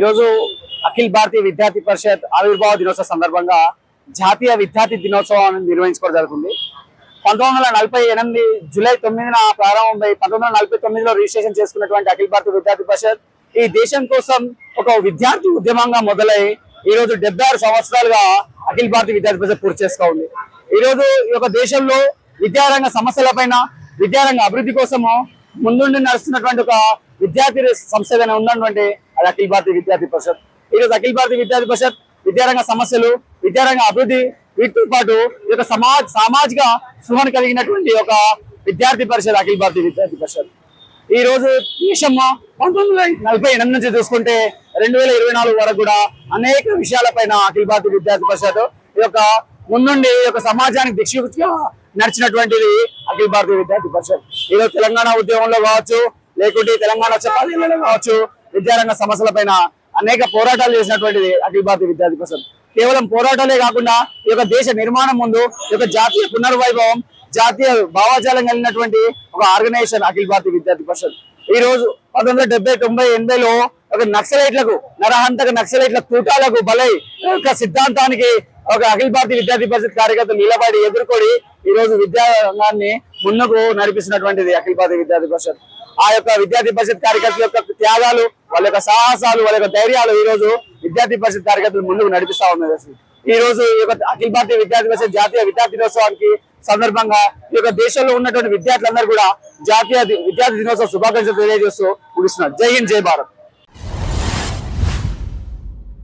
ఈరోజు అఖిల్ భారతీయ విద్యార్థి పరిషత్ ఆవిర్భావ దినోత్సవ సందర్భంగా జాతీయ విద్యార్థి దినోత్సవం నిర్వహించుకోవడం జరుగుతుంది. పంతొమ్మిది వందల నలభై ఎనిమిది జూలై తొమ్మిదిన ప్రారంభమై పంతొమ్మిది వందల నలభై తొమ్మిదిలో రిజిస్ట్రేషన్ చేసుకున్నటువంటి అఖిల్ భారతీయ విద్యార్థి పరిషత్ ఈ దేశం కోసం ఒక విద్యార్థి ఉద్యమంగా మొదలై ఈ రోజు డెబ్బై ఆరు సంవత్సరాలుగా అఖిల్ భారతీయ విద్యార్థి పరిషత్ పూర్తి చేసుకో ఉంది. ఈ రోజు ఈ యొక్క దేశంలో విద్యారంగ సమస్యలపైన విద్యారంగ అభివృద్ధి కోసము ముందుండి నడుస్తున్నటువంటి ఒక విద్యార్థి సంస్థ ఉన్నటువంటి అది అఖిల్ భారతీయ విద్యార్థి పరిషత్. ఈ రోజు అఖిల్ భారతీయ విద్యార్థి పరిషత్ విద్యారంగ సమస్యలు విద్యారంగ అభివృద్ధి వీటితో పాటు ఈ యొక్క సమాజ సామాజిక స్పృహను కలిగినటువంటి ఒక విద్యార్థి పరిషత్ అఖిల్ భారతీయ విద్యార్థి పరిషత్. ఈ రోజు దేశం పంతొమ్మిది వందల నలభై ఎనిమిది నుంచి చూసుకుంటే రెండు వేల ఇరవై నాలుగు వరకు కూడా అనేక విషయాలపైన అఖిల భారతీయ విద్యార్థి పరిషత్ ఈ యొక్క ముందుండి ఈ యొక్క సమాజానికి దిక్సూచిగా నడిచినటువంటిది అఖిల భారతీయ విద్యార్థి పరిషత్. ఈరోజు తెలంగాణ ఉద్యమంలో కావచ్చు లేకుంటే తెలంగాణ చపాతీలలో కావచ్చు విద్యారంగ సమస్యలపైన అనేక పోరాటాలు చేసినటువంటిది అఖిల భారతీయ విద్యార్థి పరిషత్. కేవలం పోరాటాలే కాకుండా ఈ యొక్క దేశ నిర్మాణం ముందు ఈ యొక్క జాతీయ పునర్వైభవం జాతీయ భావాజాలం కలిగినటువంటి ఒక ఆర్గనైజేషన్ అఖిల భారతీయ విద్యార్థి పరిషత్. ఈ రోజు పంతొమ్మిది వందల డెబ్బై తొంభై ఎనభైలో ఒక నక్సలైట్లకు నరహంతక నక్సలైట్ల తూటాలకు బలై ఒక సిద్ధాంతానికి ఒక అఖిల భారతీయ విద్యార్థి పరిషత్ కార్యకర్తలు నిలబడి ఎదుర్కొని ఈ రోజు విద్యారంగాన్ని ముందుకు నడిపిస్తున్నటువంటిది అఖిల భారతీయ విద్యార్థి పరిషత్. ఆ యొక్క విద్యార్థి పరిషత్ కార్యకర్తల యొక్క త్యాగాలు వాళ్ళ యొక్క సాహసాలు వాళ్ళ యొక్క ధైర్యాలు ఈ రోజు విద్యార్థి పరిషత్ కార్యకర్తలు ముందుకు నడిపిస్తా ఉన్నాయి ఈ రోజు ఈ యొక్క అఖిల భారతీయ విద్యార్థి పరిషత్ జాతీయ విద్యార్థి దినోత్సవానికి సందర్భంగా ఈ యొక్క దేశంలో ఉన్నటువంటి విద్యార్థులందరూ కూడా జాతీయ విద్యార్థి దినోత్సవ శుభాకాంక్షలు తెలియజేస్తూ ముగిస్తున్నారు జై హింద్ జై భారత్.